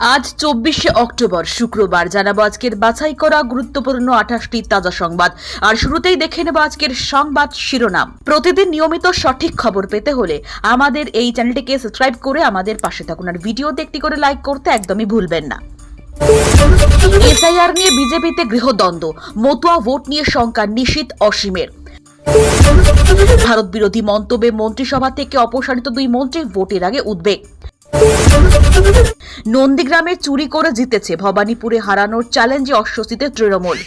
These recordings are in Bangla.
আজ চব্বিশে অক্টোবর, শুক্রবার। জানাব আজকের বাছাই করা গুরুত্বপূর্ণ আঠাশটি তাজা সংবাদ। আর শুরুতেই দেখে নেব আজকের সংবাদ শিরোনাম। প্রতিদিন নিয়মিত সঠিক খবর পেতে হলে আমাদের এই চ্যানেলটিকে সাবস্ক্রাইব করে আমাদের পাশে থাকুন। আর ভিডিওতে একটি করে লাইক করতে একদমই ভুলবেন না। এসআইআর নিয়ে বিজেপিতে গৃহদ্বন্দ্ব। মতুয়া ভোট নিয়ে শঙ্কা নিশীত অসীমের। ভারত বিরোধী মন্তব্যে মন্ত্রিসভা থেকে অপসারিত দুই মন্ত্রী ভোটের আগে উদ্বেগ। নন্দীগ্রামে চুরি করে জিতেছে ভবানীপুরে হারানোর চ্যালেঞ্জে অস্বস্তিতে তৃণমূল।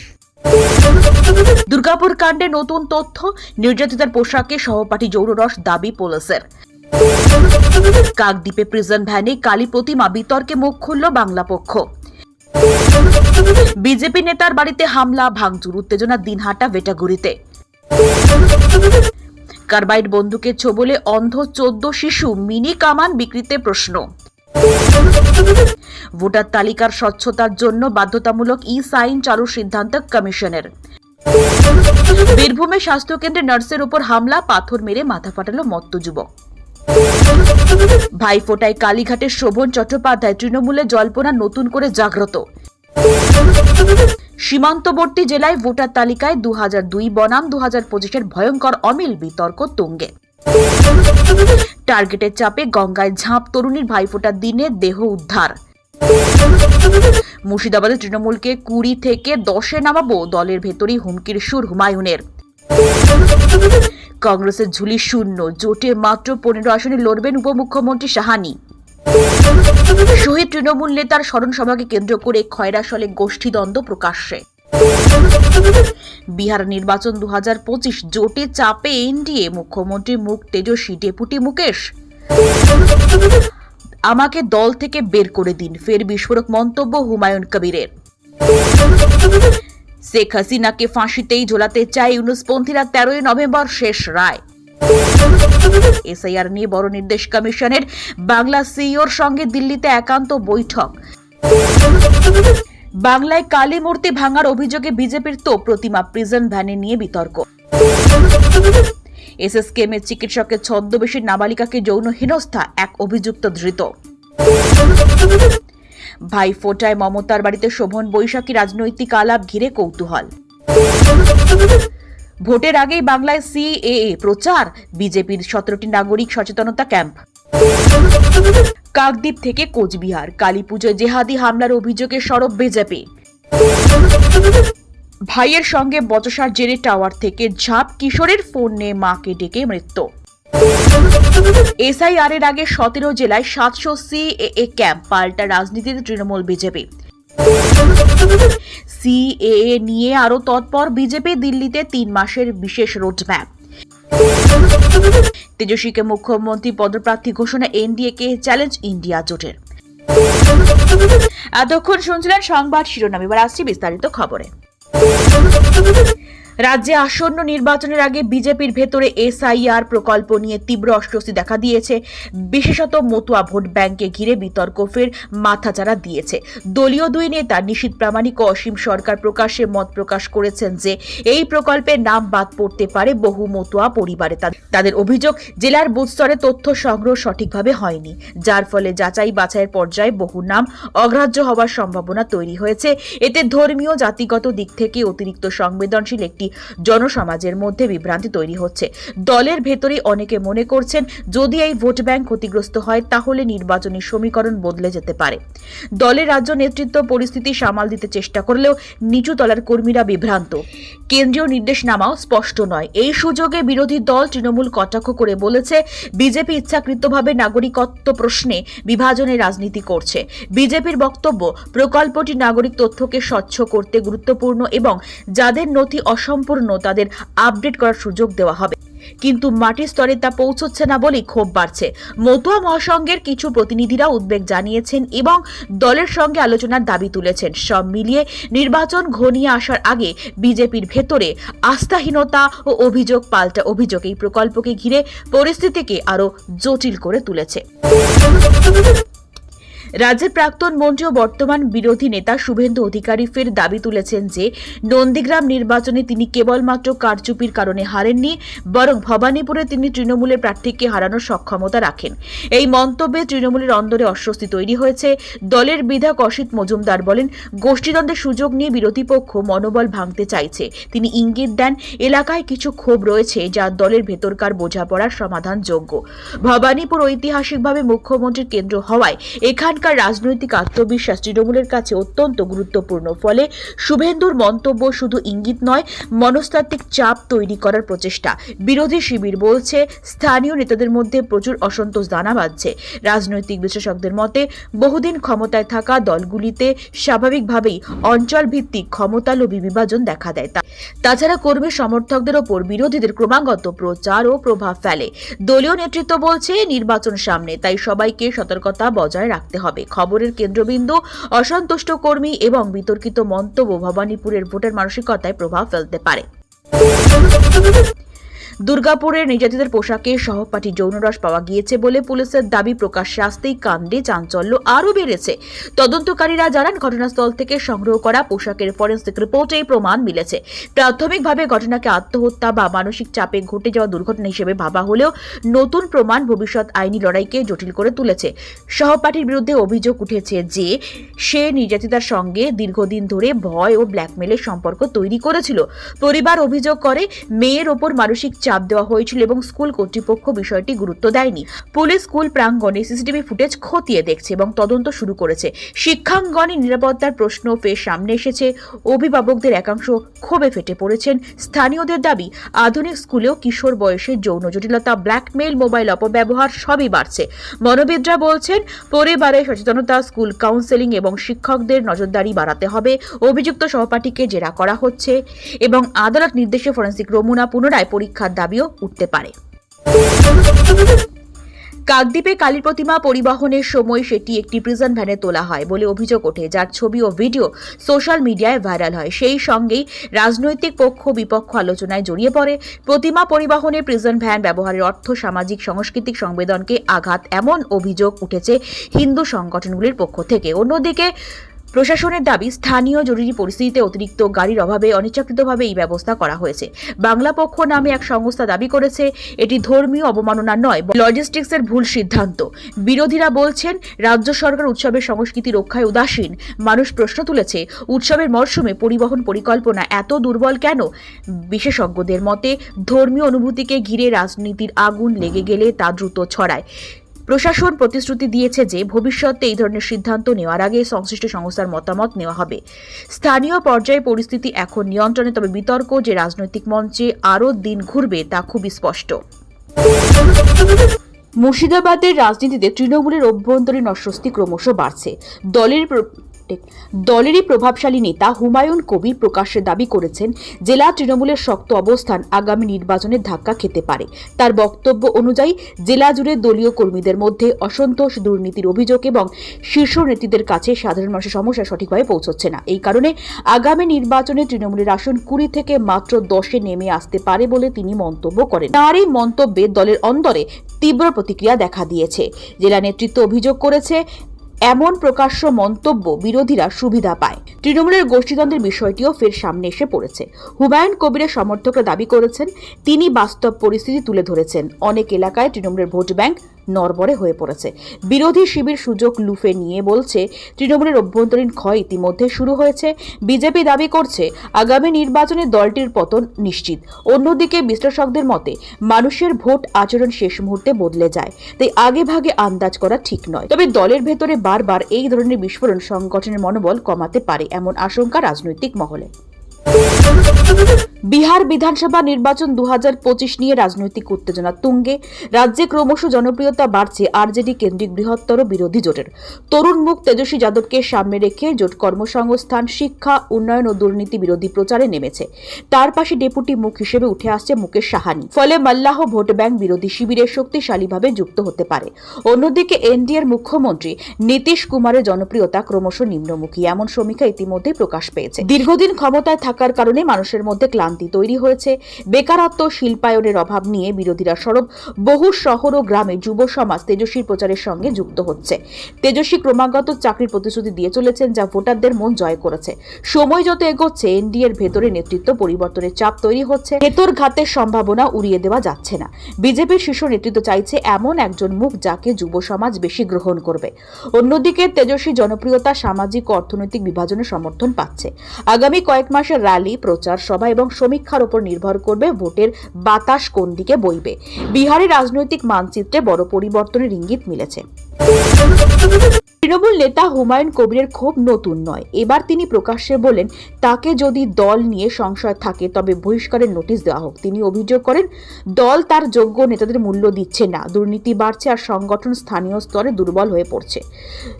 দুর্গাপুর কাণ্ডে নতুন তথ্য, নির্যাতিতার পোশাকে সহপাঠী যৌনরস দাবি পুলিশের। কাকদ্বীপে প্রিজন ভ্যানে কালী প্রতিমা বিতর্কে মুখ খুলল বাংলা পক্ষ। বিজেপি নেতার বাড়িতে হামলা, ভাঙচুর, উত্তেজনা দিনহাটা, ভেটাগুড়িতে। কার্বাইড বন্দুকের ছোবলে অন্ধ চোদ্দ শিশু মিনি কামান বিক্রিতে প্রশ্ন। ভোটার তালিকার স্বচ্ছতার জন্য বাধ্যতামূলক ই সাইন চালুর সিদ্ধান্ত কমিশনের। বীরভূমে স্বাস্থ্যকেন্দ্রে নার্সের উপর হামলা, পাথর মেরে মাথা ফাটালো মত্ত যুবক। ভাইফোঁটায় কালীঘাটের শোভন চট্টোপাধ্যায় তৃণমূলে জল্পনা নতুন করে জাগ্রত। সীমান্তবর্তী জেলায় ভোটার তালিকায় দু বনাম দু হাজার পঁচিশের ভয়ঙ্কর অমিল বিতর্ক তুঙ্গে। টার্গেটের চাপে গঙ্গায় ঝাঁপ, তরুণীর ভাইফোঁটার দিনে দেহ উদ্ধার। মুর্শিদাবাদে তৃণমূলকে কুড়ি থেকে দশে নামাবো দলের ভেতরেই হুমকির সুর হুমায়ুনের। কংগ্রেসের ঝুলি শূন্য, জোটে মাত্র পনেরো আসনে লড়বেন উপমুখ্যমন্ত্রী সাহানি শহীদ তৃণমূল নেতার স্মরণ সভাকে কেন্দ্র করে খয়রাসলে গোষ্ঠীদ্বন্দ্ব প্রকাশ্যে। বিহার নির্বাচন দু পঁচিশ জোটে চাপে এনডিএ, মুখ্যমন্ত্রী মুখ তেজস্বী, ডেপুটি মুকেশ। আমাকে দল থেকে বের করে দিন, ফের বিস্ফোরক মন্তব্য হুমায়ুন কবিরের। শেখ হাসিনাকে ফাঁসিতেই ঝোলাতে চায় ইউনুসপন্থীরা তেরোই নভেম্বর শেষ রায়। এসআইআর নিয়ে বড় নির্দেশ কমিশনের। বাংলা সিইওর সঙ্গে দিল্লিতে একান্ত বৈঠক। বাংলায় কালী মূর্তি ভাঙার অভিযোগে বিজেপির তো প্রতিমা প্রিজন ভ্যানে নিয়ে বিতর্ক। এসএসকেএমের চিকিৎসকের ছদ্মবেশী নাবালিকাকে যৌন হেনস্থা, এক অভিযুক্ত ধৃত। ভাই ফোটায় মমতার বাড়িতে শোভন বৈশাখী রাজনৈতিক আলাপ ঘিরে কৌতূহল। ভোটের আগেই বাংলায় সিএএ প্রচার, বিজেপির সতেরোটি নাগরিক সচেতনতা ক্যাম্প। কাকদ্বীপ থেকে কোচবিহার কালী পুজোয় জেহাদি হামলার অভিযোগে সরব বিজেপি। ভাইয়ের সঙ্গে বচসার জেরে টাওয়ার থেকে ঝাঁপ, কিশোরের ফোন নিয়ে মাকে ডেকে মৃত্যু। এসআইআর এর আগে সতেরো জেলায় সাতশো সিএএ ক্যাম্প, পাল্টা রাজনীতিতে তৃণমূল বিজেপি। সিএএ নিয়ে আরও তৎপর বিজেপি দিল্লিতে তিন মাসের বিশেষ রোডম্যাপ। তেজস্বীকে মুখ্যমন্ত্রী পদপ্রার্থী ঘোষণা এনডিএ কে চ্যালেঞ্জ ইন্ডিয়া জোটের। এতক্ষণ শুনছিলেন সংবাদ শিরোনাম, এবার আসছি বিস্তারিত খবরে। রাজ্যে আসন্ন নির্বাচনের আগে বিজেপির ভেতরে এসআইআর প্রকল্প নিয়ে তীব্র অস্বস্তি দেখা দিয়েছে। বিশেষত মতুয়া ভোট ব্যাংকে ঘিরে বিতর্ক ফের মাথাচাড়া দিয়েছে। দলীয় দুই নেতা নিশীত প্রামাণিক ও অসীম সরকার প্রকাশ্যে মত প্রকাশ করেছেন যে, এই প্রকল্পের নাম বাদ পড়তে পারে বহু মতুয়া পরিবারে। তাদের- অভিযোগ, জেলার বুথ স্তরে তথ্য সংগ্রহ সঠিকভাবে হয়নি, যার ফলে যাচাই বাছাইয়ের পর্যায়ে বহু নাম অগ্রাহ্য হওয়ার সম্ভাবনা তৈরি হয়েছে। এতে ধর্মীয়, জাতিগত দিক থেকে অতিরিক্ত সংবেদনশীল একটি জনসমাজের মধ্যে বিভ্রান্তি তৈরি হচ্ছে। দলের ভেতরে অনেকে মনে করছেন, যদি এই ভোট ব্যাংক ক্ষতিগ্রস্ত হয়, তাহলে নির্বাচনী সমীকরণ বদলে যেতে পারে। দলের রাজ্য নেতৃত্ব পরিস্থিতি সামাল দিতে চেষ্টা করলেও নিচু তলার কর্মীরা বিভ্রান্ত। কেন্দ্রীয় নির্দেশনামাও স্পষ্ট নয়। এই সুযোগে বিরোধী দল তৃণমূল কটাক্ষ করে বলেছে, বিজেপি ইচ্ছাকৃতভাবে নাগরিকত্ব প্রশ্নে বিভাজনের রাজনীতি করছে। বিজেপির বক্তব্য, প্রকল্পটি নাগরিক তথ্যকে স্বচ্ছ করতে গুরুত্বপূর্ণ এবং যাদের নথি অসম্পূর্ণ তাদের আপডেট করার সুযোগ দেওয়া হবে। কিন্তু মাটির স্তরে তা পৌঁছচ্ছে না বলেই ক্ষোভ বাড়ছে। মতুয়া মহাসংঘের কিছু প্রতিনিধিরা উদ্বেগ জানিয়েছেন এবং দলের সঙ্গে আলোচনার দাবি তুলেছেন। সব মিলিয়ে নির্বাচন ঘনিয়ে আসার আগে বিজেপির ভেতরে আস্থাহীনতা ও অভিযোগ পাল্টা অভিযোগ এই প্রকল্পকে ঘিরে পরিস্থিতিকে আরও জটিল করে তুলেছে। রাজ্যের প্রাক্তন মন্ত্রী ও বর্তমান বিরোধী নেতা শুভেন্দু অধিকারী ফের দাবি তুলেছেন যে নন্দীগ্রাম নির্বাচনে তিনি কেবলমাত্র কারচুপির কারণে হারেননি, বরং ভবানীপুরে তিনি তৃণমূলের প্রার্থীকে হারানোর সক্ষমতা রাখেন। এই মন্তব্যে তৃণমূলের অন্দরে অস্বস্তি তৈরি হয়েছে। দলের বিধায়ক অসিত মজুমদার বলেন, গোষ্ঠীদ্বন্দ্বের সুযোগ নিয়ে বিরোধী পক্ষ মনোবল ভাঙতে চাইছে। তিনি ইঙ্গিত দেন, এলাকায় কিছু ক্ষোভ রয়েছে যা দলের ভেতরকার বোঝাপড়ার সমাধানযোগ্য। ভবানীপুর ঐতিহাসিকভাবে মুখ্যমন্ত্রীর কেন্দ্র হওয়ায় এখানকার রাজনৈতিক আত্মবিশ্বাস তৃণমূলের কাছে অত্যন্ত গুরুত্বপূর্ণ। ফলে শুভেন্দুর মন্তব্য শুধু ইঙ্গিত নয়, মনস্তাত্ত্বিক চাপ তৈরি করার প্রচেষ্টা। বিরোধী শিবির বলছে, স্থানীয় নেতাদের মধ্যে প্রচুর অসন্তোষ দানা বাঁধছে। রাজনৈতিক বিশ্লেষকদের মতে, বহুদিন ক্ষমতায় থাকা দলগুলিতে স্বাভাবিকভাবেই অঞ্চল ভিত্তিক ক্ষমতালোভী বিভাজন দেখা দেয়। তাছাড়া কর্মী সমর্থকদের ওপর বিরোধীদের ক্রমাগত প্রচার ও প্রভাব ফেলে। দলীয় নেতৃত্ব বলছে, নির্বাচন সামনে, তাই সবাইকে সতর্কতা বজায় রাখতে হবে। খবরের কেন্দ্রবিন্দু অসন্তুষ্ট কর্মী এবং বিতর্কিত মন্তব্য ভবানীপুরের ভোটের মানসিকতায় প্রভাব ফেলতে পারে। দুর্গাপুরের নির্যাতিতের পোশাকে সহপাঠী যৌনরস পাওয়া গিয়েছে বলে পুলিশের দাবি প্রকাশ্যে আসতেই কাণ্ডে চাঞ্চল্য আরও বেড়েছে। তদন্তকারীরা জানান, ঘটনাস্থল থেকে সংগ্রহ করা পোশাকের ফরেন্সিক রিপোর্টেই প্রমাণ মিলেছে। প্রাথমিকভাবে ঘটনাকে আত্মহত্যা বা মানসিক চাপে ঘটে যাওয়া দুর্ঘটনা হিসেবে ভাবা হলেও নতুন প্রমাণ ভবিষ্যৎ আইনি লড়াইকে জটিল করে তুলেছে। সহপাঠীর বিরুদ্ধে অভিযোগ উঠেছে যে, সে নির্যাতিতার সঙ্গে দীর্ঘদিন ধরে ভয় ও ব্ল্যাকমেলের সম্পর্ক তৈরি করেছিল। পরিবার অভিযোগ করে, মেয়ের ওপর মানসিক চাপ দেওয়া হয়েছিল এবং স্কুল কর্তৃপক্ষ বিষয়টি গুরুত্ব দেয়নি। পুলিশ স্কুল প্রাঙ্গণে সিসিটিভি ফুটেজ খতিয়ে দেখছে এবং তদন্ত শুরু করেছে। শিক্ষাঙ্গনে নিরাপত্তার প্রশ্ন ফের সামনে এসেছে। অভিভাবকদের একাংশ ক্ষোভে ফেটে পড়েছেন। স্থানীয়দের দাবি, আধুনিক স্কুলেও কিশোর বয়সে যৌন জটিলতা, ব্ল্যাকমেইল, মোবাইল অপব্যবহার সবই বাড়ছে। মনোবিদরা বলছেন পরিবারের সচেতনতা, স্কুল কাউন্সেলিং এবং শিক্ষকদের নজরদারি বাড়াতে হবে। অভিযুক্ত সহপাঠীকে জেরা করা হচ্ছে এবং আদালত নির্দেশে ফরেন্সিক নমুনা পুনরায় পরীক্ষার দাবিও উঠতে পারে। কাকদ্বীপে কালীর প্রতিমা পরিবহনের সময় সেটি একটি প্রিজন ভ্যানে তোলা হয় বলে অভিযোগ ওঠে, যার ছবি ও ভিডিও সোশ্যাল মিডিয়ায় ভাইরাল হয়। সেই সঙ্গেই রাজনৈতিক পক্ষ বিপক্ষ আলোচনায় জড়িয়ে পড়ে। প্রতিমা পরিবহনে প্রিজন ভ্যান ব্যবহারের অর্থ সামাজিক, সাংস্কৃতিক সংবেদনকে আঘাত এমন অভিযোগ উঠেছে হিন্দু সংগঠনগুলির পক্ষ থেকে। অন্যদিকে প্রশাসনের দাবি, স্থানীয় জরুরি পরিস্থিতিতে অতিরিক্ত গাড়ির অভাবে অনিচ্ছাকৃতভাবে এই ব্যবস্থা করা হয়েছে। বাংলা পক্ষ নামে এক সংস্থা দাবি করেছে, এটি ধর্মীয় অবমাননা নয় লজিস্টিক্সের ভুল সিদ্ধান্ত। বিরোধীরা বলছেন, রাজ্য সরকার উৎসবের সংস্কৃতি রক্ষায় উদাসীন। মানুষ প্রশ্ন তুলেছে, উৎসবের মরশুমে পরিবহন পরিকল্পনা এত দুর্বল কেন? বিশেষজ্ঞদের মতে, ধর্মীয় অনুভূতিকে ঘিরে রাজনীতির আগুন লেগে গেলে তা দ্রুত ছড়ায়। প্রশাসন প্রতিশ্রুতি দিয়েছে যে ভবিষ্যতে এই ধরনের সিদ্ধান্ত নেওয়ার আগে সংশ্লিষ্ট সংস্থার মতামত নেওয়া হবে। স্থানীয় পর্যায়ে পরিস্থিতি এখন নিয়ন্ত্রণে, তবে বিতর্ক যে রাজনৈতিক মঞ্চে আরও দিন ঘুরবে তা খুবই স্পষ্ট। মুর্শিদাবাদের রাজনীতিতে তৃণমূলের অভ্যন্তরীণ অস্বস্তি ক্রমশ বাড়ছে। দলের প্র- দলেরই প্রভাবশালী নেতা হুমায়ুন কবির প্রকাশ্যে দাবি করেছেন, জেলা তৃণমূলের শক্ত অবস্থান আগামী নির্বাচনে ধাক্কা খেতে পারে। তার বক্তব্য অনুযায়ী, জেলা জুড়ে দলীয় কর্মীদের মধ্যে অসন্তোষ দুর্নীতির অভিযোগ এবং শীর্ষ নেতৃত্বের কাছে সাধারণ মানুষের সমস্যা সঠিকভাবে পৌঁছচ্ছে না। এই কারণে আগামী নির্বাচনে তৃণমূলের আসন কুড়ি থেকে মাত্র দশে নেমে আসতে পারে বলে তিনি মন্তব্য করেন। তার এই মন্তব্যে দলের অন্দরে তীব্র প্রতিক্রিয়া দেখা দিয়েছে। জেলা নেতৃত্ব অভিযোগ করেছে এমন প্রকাশ্য মন্তব্য বিরোধীরা সুবিধা পায়। তৃণমূলের গোষ্ঠীদ্বন্দ্বের বিষয়টিও ফের সামনে এসে পড়েছে। হুমায়ুন কবিরের সমর্থকরা দাবি করেছেন, তিনি বাস্তব পরিস্থিতি তুলে ধরেছেন। অনেক এলাকায় তৃণমূলের ভোট ব্যাংক নরবরে হয়ে পড়েছে। বিরোধী শিবির সুযোগ লুফে নিয়ে বলছে, তৃণমূলের অভ্যন্তরীণ ক্ষয় ইতিমধ্যে শুরু হয়েছে। বিজেপি দাবি করছে, আগামী নির্বাচনে দলটির পতন নিশ্চিত। অন্যদিকে বিশ্লেষকদের মতে, মানুষের ভোট আচরণ শেষ মুহূর্তে বদলে যায়। তাই আগে ভাগে আন্দাজ করা ঠিক নয়। তবে দলের ভেতরে বারবার এই ধরনের বিস্ফোরণ সংগঠনের মনোবল কমাতে পারে, এমন আশঙ্কা রাজনৈতিক মহলে। বিহার বিধানসভা নির্বাচন দু হাজার পঁচিশ নিয়ে রাজনৈতিক উত্তেজনা তুঙ্গে। রাজ্যে ক্রমশ জনপ্রিয়তা বাড়ছে আরজেডি কেন্দ্রিক বৃহত্তর বিরোধী জোটের। তরুণ মুখ তেজস্বী যাদবকে সামনে রেখে জোট কর্মসংস্থান, শিক্ষা, উন্নয়ন ও দুর্নীতি বিরোধী প্রচারে নেমেছে। তার পাশে ডেপুটি মুখ হিসেবে উঠে আসছে মুকেশ সাহানি। ফলে মাল্লাহ ভোট ব্যাংক বিরোধী শিবিরে শক্তিশালীভাবে যুক্ত হতে পারে। অন্যদিকে এনডিএর মুখ্যমন্ত্রী নীতিশ কুমারের জনপ্রিয়তা ক্রমশ নিম্নমুখী। এমন সমীক্ষা ইতিমধ্যেই প্রকাশ পেয়েছে। দীর্ঘদিন ক্ষমতায় থাকার কারণে মানুষের মধ্যে ক্লান্তি ক্লান্তি তৈরি হয়েছে। বেকারত্ব, শিল্পায়নের অভাব নিয়ে বিরোধীরা সরব। বহু শহর ও গ্রামে যুব সমাজ তেজস্বীর প্রচারের সঙ্গে যুক্ত হচ্ছে। তেজস্বী ক্রমাগত চাকরির প্রতিশ্রুতি দিয়ে চলেছেন যা ভোটারদের মন জয় করেছে। সময় যত এগোচ্ছে এনডিএর ভেতরে নেতৃত্ব পরিবর্তনের চাপ তৈরি হচ্ছে। ভেতর ঘাতের সম্ভাবনা উড়িয়ে দেওয়া যাচ্ছে না। বিজেপির শীর্ষ নেতৃত্ব চাইছে এমন একজন মুখ যাকে যুব সমাজ বেশি গ্রহণ করবে। অন্যদিকে তেজস্বী জনপ্রিয়তা, সামাজিক অর্থনৈতিক বিভাজনের সমর্থন পাচ্ছে। আগামী কয়েক মাসের র্যালি, প্রচার সভা এবং সমীক্ষার উপর নির্ভর করবে ভোটের বাতাস কোন দিকে বইবে। বিহারের রাজনৈতিক মানচিত্রে বড় পরিবর্তনের ইঙ্গিত মিলেছে। তৃণমূল নেতা হুমায়ুন কবিরের ক্ষোভ নতুন নয়। এবার তিনি প্রকাশ্যে বলেন, তাকে যদি দল নিয়ে সংশয় থাকে, তবে বহিষ্কারের নোটিশ দেওয়া হোক। তিনি অভিযোগ করেন, দল তার যোগ্য নেতাদের মূল্য দিচ্ছে না। দুর্নীতি বাড়ছে আর সংগঠন স্থানীয় স্তরে দুর্বল হয়ে পড়ছে।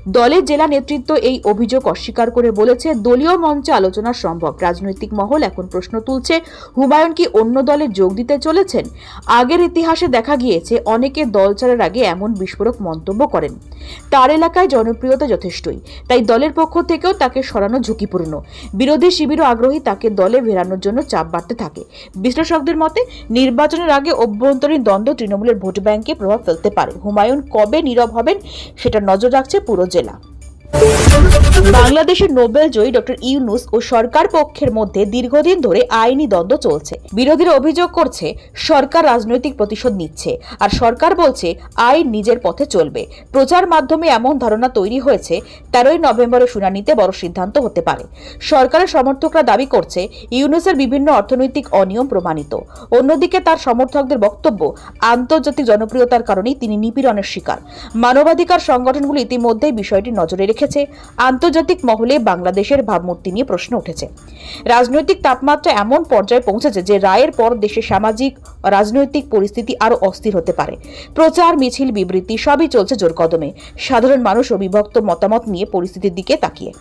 দলের জেলা নেতৃত্ব এই অভিযোগ অস্বীকার করে বলেছে, দলীয় মঞ্চে আলোচনা সম্ভব। রাজনৈতিক মহল এখন প্রশ্ন তুলছে, হুমায়ুন কি অন্য দলে যোগ দিতে চলেছেন? আগের ইতিহাসে দেখা গিয়েছে, অনেকে দল ছাড়ার আগে এমন বিস্ফোরক মন্তব্য করেন। তার এলাকায় জনপ্রিয়তা যথেষ্টই। তাই দলের পক্ষ থেকেও তাকে সরানো ঝুঁকিপূর্ণ। বিরোধী শিবিরও আগ্রহী তাকে দলে ভেরানোর জন্য চাপ বাড়তে থাকে। বিশ্লেষকদের মতে, নির্বাচনের আগে অভ্যন্তরীণ দ্বন্দ্ব তৃণমূলের ভোট ব্যাংকে প্রভাব ফেলতে পারে। হুমায়ুন কবে নীরব হবেন, সেটা নজর রাখছে পুরো জেলা। বাংলাদেশের নোবেল জয়ী ডক্টর ইউনুস ও সরকার পক্ষের মধ্যে দীর্ঘদিন ধরে আইনি দ্বন্দ্ব চলছে। বিরোধীরা অভিযোগ করছে, সরকার রাজনৈতিক প্রতিশোধ নিচ্ছে আর সরকার বলছে, আইন নিজের পথে চলবে। প্রচার মাধ্যমে এমন ধারণা তৈরি হয়েছে, তেরোই নভেম্বরের শুনানিতে বড় সিদ্ধান্ত হতে পারে। সরকারের সমর্থকরা দাবি করছে, ইউনুসের বিভিন্ন অর্থনৈতিক অনিয়ম প্রমাণিত। অন্যদিকে তার সমর্থকদের বক্তব্য, আন্তর্জাতিক জনপ্রিয়তার কারণেই তিনি নিপীড়নের শিকার। মানবাধিকার সংগঠনগুলি ইতিমধ্যেই বিষয়টি নজরে রেখেছে আন্তর্জাতিক মহলে বাংলাদেশের ভাবমূর্তি নিয়ে প্রশ্ন উঠেছে। রাজনৈতিক তাপমাত্রা এমন পর্যায়ে পৌঁছেছে যে রায়ের পর দেশে সামাজিক, রাজনৈতিক পরিস্থিতি আরও অস্থির হতে পারে। প্রচার, মিছিল, বিবৃতি সবই চলছে জোর কদমে। সাধারণ মানুষ ও বিভক্ত মতামত নিয়ে পরিস্থিতির দিকে তাকিয়ে।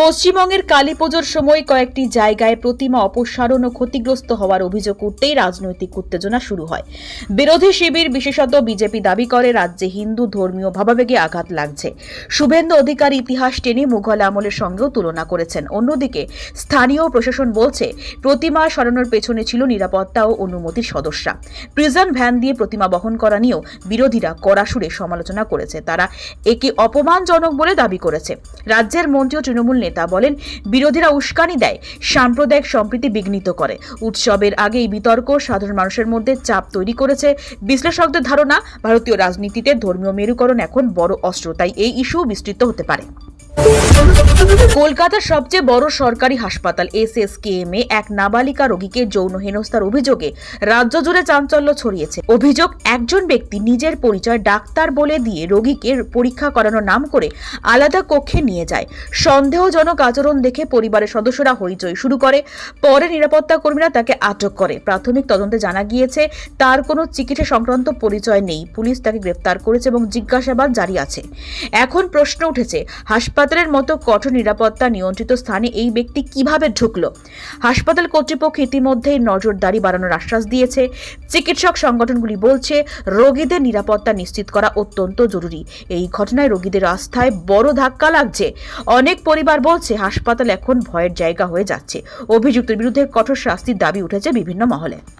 পশ্চিমবঙ্গের কালী পুজোর সময় কয়েকটি জায়গায় প্রতিমা অপসারণ ও ক্ষতিগ্রস্ত হওয়ার অভিযোগ উঠতেই রাজনৈতিক উত্তেজনা শুরু হয়। বিরোধী শিবির বিশেষত বিজেপি দাবি করে, রাজ্যে হিন্দু ধর্মীয় ভাবাবেগে আঘাত লাগছে। শুভেন্দু অধিকার ইতিহাস টেনে মুঘল আমলের সঙ্গেও তুলনা করেছেন। অন্যদিকে, স্থানীয় প্রশাসন বলছে, প্রতিমা সরানোর পেছনে ছিল নিরাপত্তা ও অনুমতির সদস্যরা প্রিজন ভ্যান দিয়ে প্রতিমা বহন করা নিয়েও বিরোধীরা কড়া সুরে সমালোচনা করেছে। তারা একে অপমানজনক বলে দাবি করেছে। রাজ্যের মন্ত্রী তৃণমূল নেতা বলেন, বিরোধীরা উস্কানি দেয়, সাম্প্রদায়িক সম্প্রীতি বিঘ্নিত করে। উৎসবের আগে এই বিতর্ক সাধারণ মানুষের মধ্যে চাপ তৈরি করেছে। বিশ্লেষকদের ধারণা, ভারতীয় রাজনীতিতে ধর্মীয় মেরুকরণ এখন বড় অস্ত্র, তাই এই ইস্যু বিস্তৃত হতে পারে। কলকাতার সবচেয়ে বড় সরকারি হাসপাতাল এসএসকেএম এ এক নাবালিকা রোগীকে যৌন হেনস্থার অভিযোগে রাজ্য জুড়ে চাঞ্চল্য ছড়িয়েছে। অভিযোগ, একজন ব্যক্তি নিজের পরিচয় ডাক্তার বলে দিয়ে রোগীকে পরীক্ষা করানোর নাম করে আলাদা কক্ষে নিয়ে যায়। সন্দেহজনক আচরণ দেখে পরিবারের সদস্যরা হইচই শুরু করে। পরে নিরাপত্তা কর্মীরা তাকে আটক করে। প্রাথমিক তদন্তে জানা গিয়েছে, তার কোনো চিকিৎসা সংক্রান্ত পরিচয় নেই। পুলিশ তাকে গ্রেফতার করেছে এবং জিজ্ঞাসাবাদ জারি আছে। এখন প্রশ্ন উঠেছে হাসপাতালের মতো কঠোর নিরাপত্তা নিয়ন্ত্রিত স্থানে এই ব্যক্তি কীভাবে ঢুকলো? হাসপাতাল কর্তৃপক্ষ ইতিমধ্যেই নজরদারি বাড়ানোর আশ্বাস দিয়েছে। চিকিৎসক সংগঠনগুলি বলছে, রোগীদের নিরাপত্তা নিশ্চিত করা অত্যন্ত জরুরি। এই ঘটনায় রোগীদের আস্থায় বড় ধাক্কা লাগছে। অনেক পরিবার বলছে, হাসপাতাল এখন ভয়ের জায়গা হয়ে যাচ্ছে। অভিযুক্তের বিরুদ্ধে কঠোর শাস্তির দাবি উঠেছে বিভিন্ন মহলে।